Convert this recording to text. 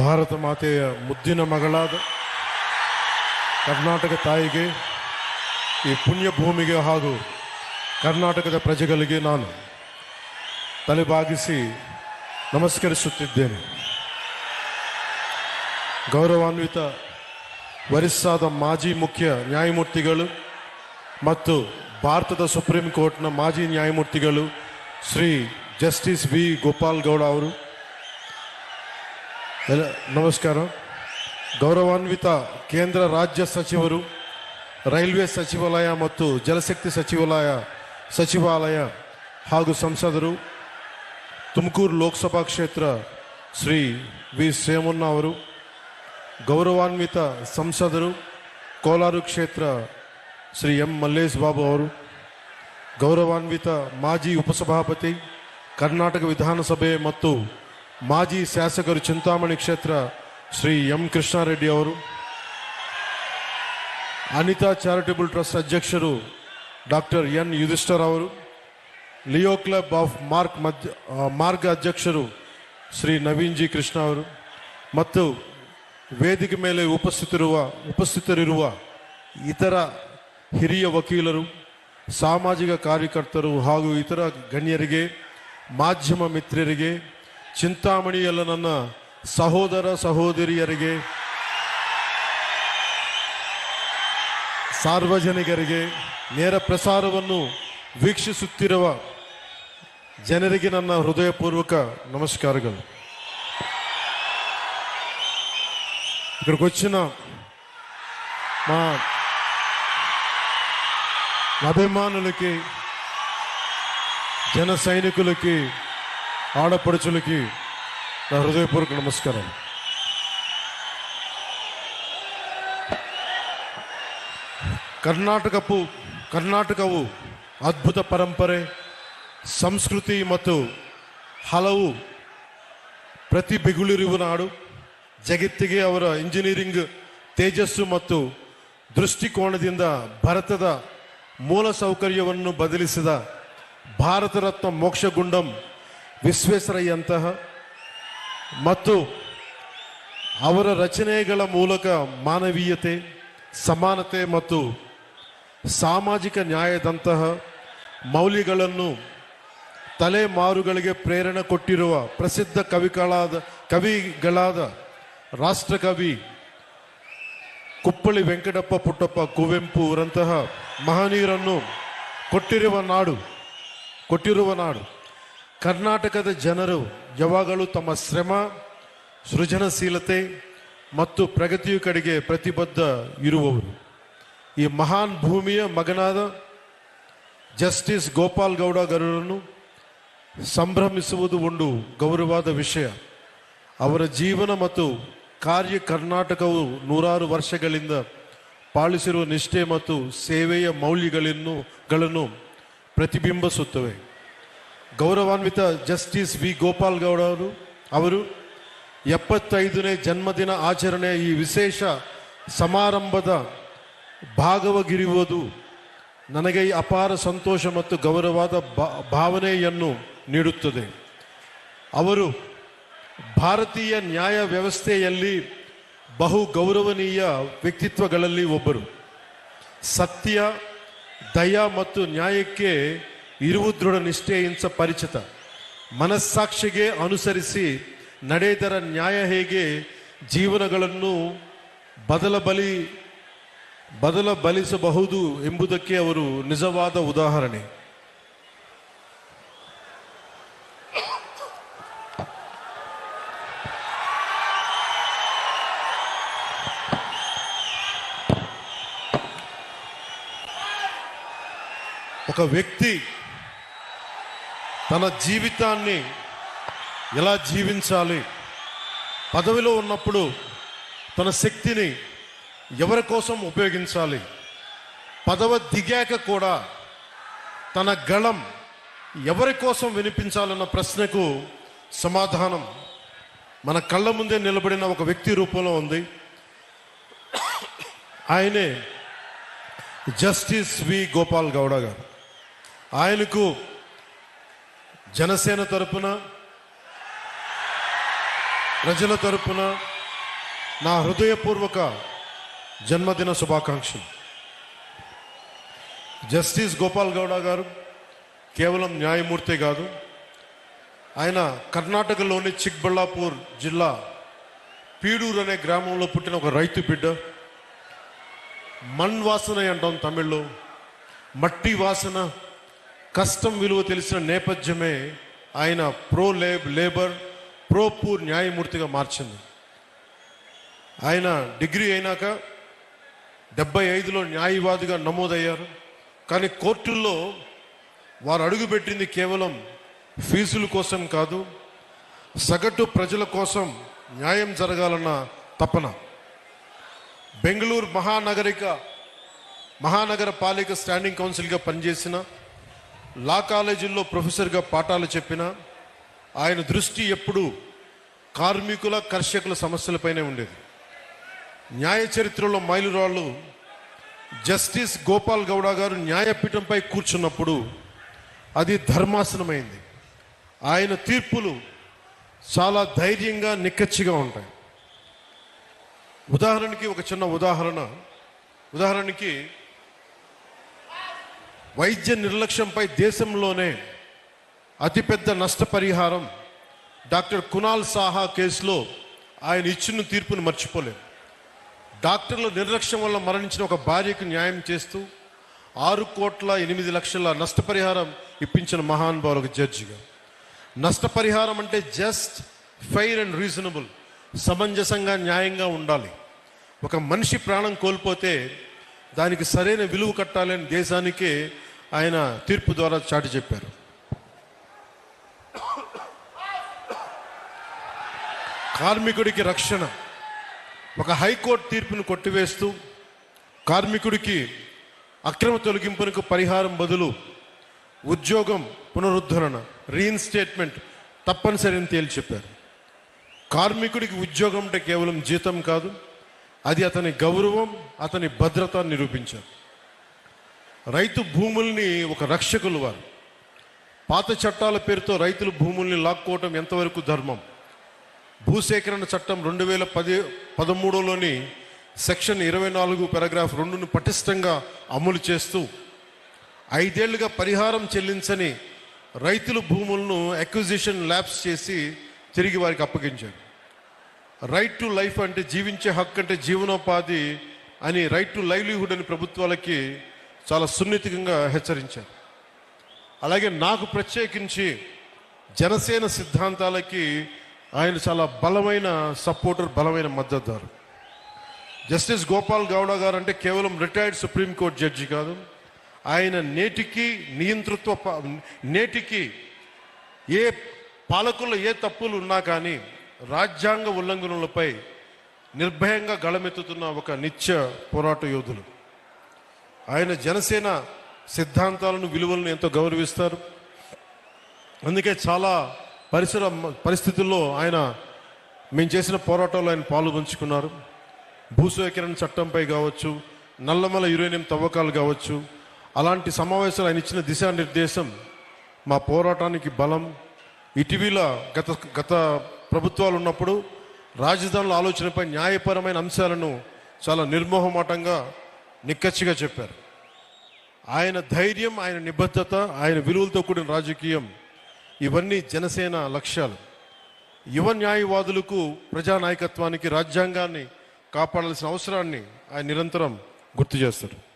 ಭಾರತ ಮಾತೆಯ ಮುದ್ದಿನ ಮಗಳಾದ ಕರ್ನಾಟಕ ತಾಯಿಗೆ ಈ ಪುಣ್ಯ ಭೂಮಿಗೆ ಹಾಗೂ ಕರ್ನಾಟಕದ ಪ್ರಜೆಗಳಿಗೆ ನಾನು ತಲೆಬಾಗಿಸಿ ನಮಸ್ಕರಿಸುತ್ತಿದ್ದೇನೆ. ಗೌರವಾನ್ವಿತ ವರಿಸ್ಸಾದ ಮಾಜಿ ಮುಖ್ಯ ನ್ಯಾಯಮೂರ್ತಿಗಳು ಮತ್ತು ಭಾರತದ ಸುಪ್ರೀಂ ಕೋರ್ಟ್ನ ಮಾಜಿ ನ್ಯಾಯಮೂರ್ತಿಗಳು ಶ್ರೀ ಜಸ್ಟಿಸ್ ವಿ ಗೋಪಾಲ್ ಗೌಡ ಅವರು ನಮಸ್ಕಾರ. ಗೌರವಾನ್ವಿತ ಕೇಂದ್ರ ರಾಜ್ಯ ಸಚಿವರು, ರೈಲ್ವೆ ಸಚಿವಾಲಯ ಮತ್ತು ಜಲಶಕ್ತಿ ಸಚಿವಾಲಯ ಸಚಿವಾಲಯ ಹಾಗೂ ಸಂಸದರು, ತುಮಕೂರು ಲೋಕಸಭಾ ಕ್ಷೇತ್ರ ಶ್ರೀ ವಿ. ಸೇಮಣ್ಣ ಅವರು, ಗೌರವಾನ್ವಿತ ಸಂಸದರು, ಕೋಲಾರ ಕ್ಷೇತ್ರ ಶ್ರೀ ಎಂ. ಮಲ್ಲೇಶ್ ಬಾಬು ಅವರು, ಗೌರವಾನ್ವಿತ ಮಾಜಿ ಉಪಸಭಾಪತಿ, ಕರ್ನಾಟಕ ವಿಧಾನಸಭೆ ಮತ್ತು ಮಾಜಿ ಶಾಸಕರು ಚಿಂತಾಮಣಿ ಕ್ಷೇತ್ರ ಶ್ರೀ ಎಂ ಕೃಷ್ಣಾರೆಡ್ಡಿ ಅವರು, ಅನಿತಾ ಚಾರಿಟಬಲ್ ಟ್ರಸ್ಟ್ ಅಧ್ಯಕ್ಷರು ಡಾಕ್ಟರ್ ಎನ್ ಯುಧಿಷ್ಠರ್ ಅವರು, ಲಿಯೋ ಕ್ಲಬ್ ಆಫ್ ಮಾರ್ಕ್ ಮಧ್ಯ ಮಾರ್ಗ ಅಧ್ಯಕ್ಷರು ಶ್ರೀ ನವೀನ್ ಜಿ ಕೃಷ್ಣ ಅವರು ಮತ್ತು ವೇದಿಕೆ ಮೇಲೆ ಉಪಸ್ಥಿತಿರುವ, ಉಪಸ್ಥಿತರಿರುವ ಇತರ ಹಿರಿಯ ವಕೀಲರು, ಸಾಮಾಜಿಕ ಕಾರ್ಯಕರ್ತರು ಹಾಗೂ ಇತರ ಗಣ್ಯರಿಗೆ, ಮಾಧ್ಯಮ ಮಿತ್ರರಿಗೆ ಚಿಂತಾಮಣಿಯಲ್ಲ ನನ್ನ ಸಹೋದರ ಸಹೋದರಿಯರಿಗೆ ಸಾರ್ವಜನಿಕರಿಗೆ ನೇರ ಪ್ರಸಾರವನ್ನು ವೀಕ್ಷಿಸುತ್ತಿರುವ ಜನರಿಗೆ ನನ್ನ ಹೃದಯಪೂರ್ವಕ నమస్కారాలు ఇక్కడికి వచ్చిన మా అభిమానులకి జన సైనికులకి ఆడపడుచులకి నా హృదయపూర్వక నమస్కారం ಕರ್ನಾಟಕವು ಕರ್ನಾಟಕವು ಅದ್ಭುತ ಪರಂಪರೆ ಸಂಸ್ಕೃತಿ ಮತ್ತು ಹಲವು ಪ್ರತಿಭೆಗಳಿರುವ ನಾಡು ಜಗತ್ತಿಗೆ ಅವರ ಇಂಜಿನಿಯರಿಂಗ್ ತೇಜಸ್ಸು ಮತ್ತು ದೃಷ್ಟಿಕೋನದಿಂದ ಭಾರತದ ಮೂಲ ಸೌಕರ್ಯವನ್ನು ಬದಲಿಸಿದ ಭಾರತ ರತ್ನ ಮೋಕ್ಷಗುಂಡಂ ವಿಶ್ವೇಶ್ವರಯ್ಯಂತಹ ಮತ್ತು ಅವರ ರಚನೆಗಳ ಮೂಲಕ ಮಾನವೀಯತೆ, ಸಮಾನತೆ ಮತ್ತು ಸಾಮಾಜಿಕ ನ್ಯಾಯದಂತಹ ಮೌಲ್ಯಗಳನ್ನು ತಲೆಮಾರುಗಳಿಗೆ ಪ್ರೇರಣೆ ಕೊಟ್ಟಿರುವ ಪ್ರಸಿದ್ಧ ಕವಿಗಳಾದ ಕವಿಗಳಾದ ರಾಷ್ಟ್ರಕವಿ ಕುಪ್ಪಳಿ ವೆಂಕಟಪ್ಪ ಪುಟ್ಟಪ್ಪ ಕುವೆಂಪು ಅವರಂತಹ ಮಹನೀಯರನ್ನು ಕೊಟ್ಟಿರುವ ನಾಡು ಕೊಟ್ಟಿರುವ ನಾಡು. ಕರ್ನಾಟಕದ ಜನರು ಯಾವಾಗಲೂ ತಮ್ಮ ಶ್ರಮ, ಸೃಜನಶೀಲತೆ ಮತ್ತು ಪ್ರಗತಿಯ ಕಡೆಗೆ ಪ್ರತಿಬದ್ಧ ಇರುವವರು. ಈ ಮಹಾನ್ ಭೂಮಿಯ ಮಗನಾದ ಜಸ್ಟಿಸ್ ಗೋಪಾಲ್ ಗೌಡ ಗರುಡರನ್ನು ಸಂಭ್ರಮಿಸುವುದು ಒಂದು ಗೌರವಾದ ವಿಷಯ. ಅವರ ಜೀವನ ಮತ್ತು ಕಾರ್ಯ ಕರ್ನಾಟಕವು ನೂರಾರು ವರ್ಷಗಳಿಂದ ಪಾಲಿಸಿರುವ ನಿಷ್ಠೆ ಮತ್ತು ಸೇವೆಯ ಮೌಲ್ಯಗಳನ್ನು ಗಳನ್ನು ಪ್ರತಿಬಿಂಬಿಸುತ್ತವೆ. ಗೌರವಾನ್ವಿತ ಜಸ್ಟಿಸ್ ವಿ ಗೋಪಾಲ್ ಗೌಡ ಅವರು ಅವರು ಎಪ್ಪತ್ತೈದನೇ ಜನ್ಮದಿನ ಆಚರಣೆಯ ಈ ವಿಶೇಷ ಸಮಾರಂಭದ ಭಾಗವಾಗಿರುವುದು ನನಗೆ ಈ ಅಪಾರ ಸಂತೋಷ ಮತ್ತು ಗೌರವದ ಭಾವನೆಯನ್ನು ನೀಡುತ್ತದೆ. ಅವರು ಭಾರತೀಯ ನ್ಯಾಯ ವ್ಯವಸ್ಥೆಯಲ್ಲಿ ಬಹು ಗೌರವನೀಯ ವ್ಯಕ್ತಿತ್ವಗಳಲ್ಲಿ ಒಬ್ಬರು. ಸತ್ಯ, ದಯ ಮತ್ತು ನ್ಯಾಯಕ್ಕೆ ಇರುವ ದೃಢ ನಿಷ್ಠೆಯಿಂದ ಪರಿಚಿತ ಮನಸ್ಸಾಕ್ಷಿಗೆ ಅನುಸರಿಸಿ ನಡೆದರ ನ್ಯಾಯ ಹೇಗೆ ಜೀವನಗಳನ್ನು ಬದಲ ಬಲಿ ಬದಲ ಬಲಿಸಬಹುದು ಎಂಬುದಕ್ಕೆ ಅವರು ನಿಜವಾದ ಉದಾಹರಣೆ ఒక వ్యక్తి తన జీవితాన్ని ఎలా జీవించాలి? పదవిలో ఉన్నప్పుడు తన శక్తిని ఎవరి కోసం ఉపయోగించాలి? పదవ దిగాక కూడా తన గళం ఎవరి కోసం వినిపించాలన్న ప్రశ్నకు సమాధానం మన కళ్ళ ముందే నిలబడిన ఒక వ్యక్తి రూపంలో ఉంది. ఆయనే జస్టిస్ వి. గోపాల్ గౌడ గారు. ఆయనకు జనసేన తరపున ప్రజల తరపున నా హృదయపూర్వక జన్మదిన శుభాకాంక్షలు. జస్టిస్ గోపాల్ గౌడ గారు కేవలం న్యాయమూర్తి కాదు ఆయన కర్ణాటకలోని చిక్బళ్ళాపూర్ జిల్లా పీడూరు అనే గ్రామంలో పుట్టిన ఒక రైతు బిడ్డ మణ్ వాసన అంటాం తమిళ్ళో మట్టి వాసన కష్టం విలువ తెలిసిన నేపథ్యమే ఆయన pro lab labour pro poor న్యాయమూర్తిగా మార్చింది. ఆయన డిగ్రీ అయినాక డెబ్బై ఐదులో న్యాయవాదిగా నమోదయ్యారు. కానీ కోర్టుల్లో వారు అడుగుపెట్టింది కేవలం ఫీజుల కోసం కాదు సగటు ప్రజల కోసం న్యాయం జరగాలన్న తపన. బెంగళూరు మహానగరిక మహానగర పాలిక స్టాండింగ్ కౌన్సిల్గా పనిచేసిన లా కాలేజీల్లో ప్రొఫెసర్గా పాఠాలు చెప్పిన ఆయన దృష్టి ఎప్పుడూ కార్మికుల కర్షకుల సమస్యలపైనే ఉండేది. న్యాయ చరిత్రలో మైలురాళ్ళు జస్టిస్ గోపాల్ గౌడ గారు న్యాయపీఠంపై కూర్చున్నప్పుడు అది ధర్మాసనమైంది. ఆయన తీర్పులు చాలా ధైర్యంగా నిక్కచ్చిగా ఉంటాయి. ఉదాహరణకి ఒక చిన్న ఉదాహరణ. ఉదాహరణకి వైద్య నిర్లక్ష్యంపై దేశంలోనే అతిపెద్ద నష్టపరిహారం డాక్టర్ కునాల్ సాహా కేసులో ఆయన ఇచ్చిన తీర్పును మర్చిపోలేం. డాక్టర్ల నిర్లక్ష్యం వల్ల మరణించిన ఒక భార్యకు న్యాయం చేస్తూ ఆరు కోట్ల ఎనిమిది లక్షల నష్టపరిహారం ఇప్పించిన మహానుభావులు ఒక జడ్జిగా. నష్టపరిహారం అంటే జస్ట్ ఫెయిర్ అండ్ రీజనబుల్ సమంజసంగా న్యాయంగా ఉండాలి. ఒక మనిషి ప్రాణం కోల్పోతే దానికి సరైన విలువ కట్టాలని దేశానికే ఆయన తీర్పు ద్వారా చాటి చెప్పారు. కార్మికుడికి రక్షణ ఒక హైకోర్టు తీర్పును కొట్టివేస్తూ కార్మికుడికి అక్రమ తొలగింపునకు పరిహారం బదులు ఉద్యోగం పునరుద్ధరణ రీఇన్స్టేట్మెంట్ తప్పనిసరి అని తేల్చి చెప్పారు. కార్మికుడికి ఉద్యోగం అంటే కేవలం జీతం కాదు అది అతని గౌరవం అతని భద్రత నిరూపించారు. రైతు భూముల్ని ఒక రక్షకులు వారు. పాత చట్టాల పేరుతో రైతులు భూముల్ని లాక్కోవటం ఎంతవరకు ధర్మం? భూసేకరణ చట్టం రెండు వేల పది పదమూడులోని సెక్షన్ ఇరవై నాలుగు పారాగ్రాఫ్ రెండును పటిష్టంగా అమలు చేస్తూ ఐదేళ్ళుగా పరిహారం చెల్లించని రైతుల భూములను అక్విజిషన్ ల్యాబ్స్ చేసి తిరిగి వారికి అప్పగించారు. రైట్ టు లైఫ్ అంటే జీవించే హక్కు అంటే జీవనోపాధి అని రైట్ టు లైవ్లీహుడ్ అని ప్రభుత్వాలకి చాలా సున్నితంగా హెచ్చరించారు. అలాగే నాకు ప్రత్యేకించి జనసేన సిద్ధాంతాలకి ఆయన చాలా బలమైన సపోర్టర్ బలమైన మద్దతుదారు. జస్టిస్ గోపాల్ గౌడ గారు అంటే కేవలం రిటైర్డ్ సుప్రీంకోర్టు జడ్జి కాదు. ఆయన నేటికి నియంతృత్వ ప- నేటికి ఏ పాలకుల్లో ఏ తప్పులు ఉన్నా కానీ రాజ్యాంగ ఉల్లంఘనలపై నిర్భయంగా గళమెత్తుతున్న ఒక నిత్య పోరాట యోధులు. ఆయన జనసేన సిద్ధాంతాలను విలువలను ఎంతో గౌరవిస్తారు. అందుకే చాలా పరిసర పరిస్థితుల్లో ఆయన మేము చేసిన పోరాటంలో ఆయన పాలు పంచుకున్నారు. భూసేకరణ చట్టంపై కావచ్చు నల్లమల యురేనియం తవ్వకాలు కావచ్చు అలాంటి సమావేశాలు ఆయన ఇచ్చిన దిశానిర్దేశం మా పోరాటానికి బలం. ఇటీవల గత గత ప్రభుత్వాలు ఉన్నప్పుడు రాజధానుల ఆలోచనపై న్యాయపరమైన అంశాలను చాలా నిర్మోహమాటంగా నిక్కచ్చిగా చెప్పారు. ఆయన ధైర్యం ఆయన నిబద్ధత ఆయన విలువలతో కూడిన రాజకీయం ఇవన్నీ జనసేన లక్ష్యాలు. యువ న్యాయవాదులకు ప్రజానాయకత్వానికి రాజ్యాంగాన్ని కాపాడాల్సిన అవసరాన్ని ఆయన నిరంతరం గుర్తు చేస్తారు.